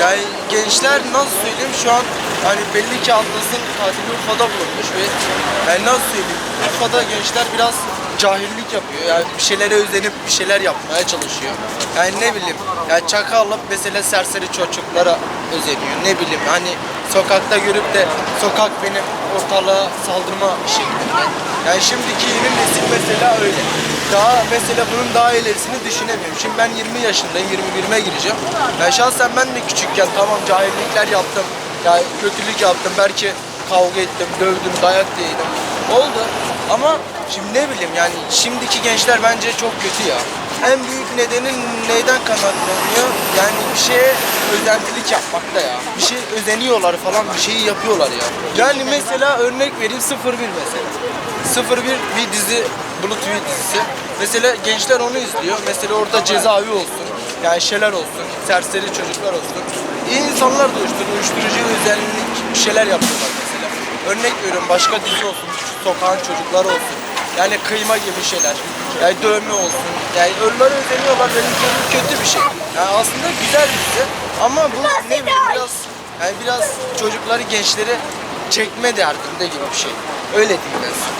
Yani gençler nasıl söyleyeyim şu an hani belli ki Atlas'ın katili Urfa'da bulunmuş ve yani nasıl söyleyeyim Urfa'da gençler biraz cahillik yapıyor. Yani bir şeylere özenip bir şeyler yapmaya çalışıyor. Yani ne bileyim yani çaka alıp mesela serseri çocuklara özeniyor. Ne bileyim hani sokakta görüp de sokak benim ortalığa saldırma şeklinde. Yani şimdiki yeni nesil mesela öyle. Daha mesela bunun daha ilerisini düşünemiyorum. Şimdi ben 20 yaşındayım, 21'ime gireceğim. Yani şahsen ben de küçükken tamam cahillikler yaptım. Yani kötülük yaptım. Belki kavga ettim, dövdüm, dayak da yedim. Oldu. Ama şimdi ne bileyim yani şimdiki gençler bence çok kötü ya. En büyük nedeni neyden kaynaklanıyor? Yani bir şeye özentilik yapmakta ya. Bir şey özeniyorlar falan, bir şeyi yapıyorlar ya. Yani mesela örnek vereyim 01 mesela. 01 bir dizi, Bulut TV dizisi. Mesela gençler onu izliyor. Mesela orada cezaevi olsun, yani şeyler olsun, serseri çocuklar olsun. İyi insanlar da uyuşturucu, uyuşturucu özellik bir şeyler yapıyorlar mesela. Örnek veriyorum başka dizi olsun, sokağın çocukları olsun. Yani kıyma gibi şeyler. Yani dövme olsun. Yani ölüler özeniyorlar. Benim için bu kötü bir şey. Yani aslında güzel bir dizi. Ama bu ne bileyim biraz yani biraz çocukları, gençleri çekme derdinde gibi bir şey. Öyle diyeyim ben.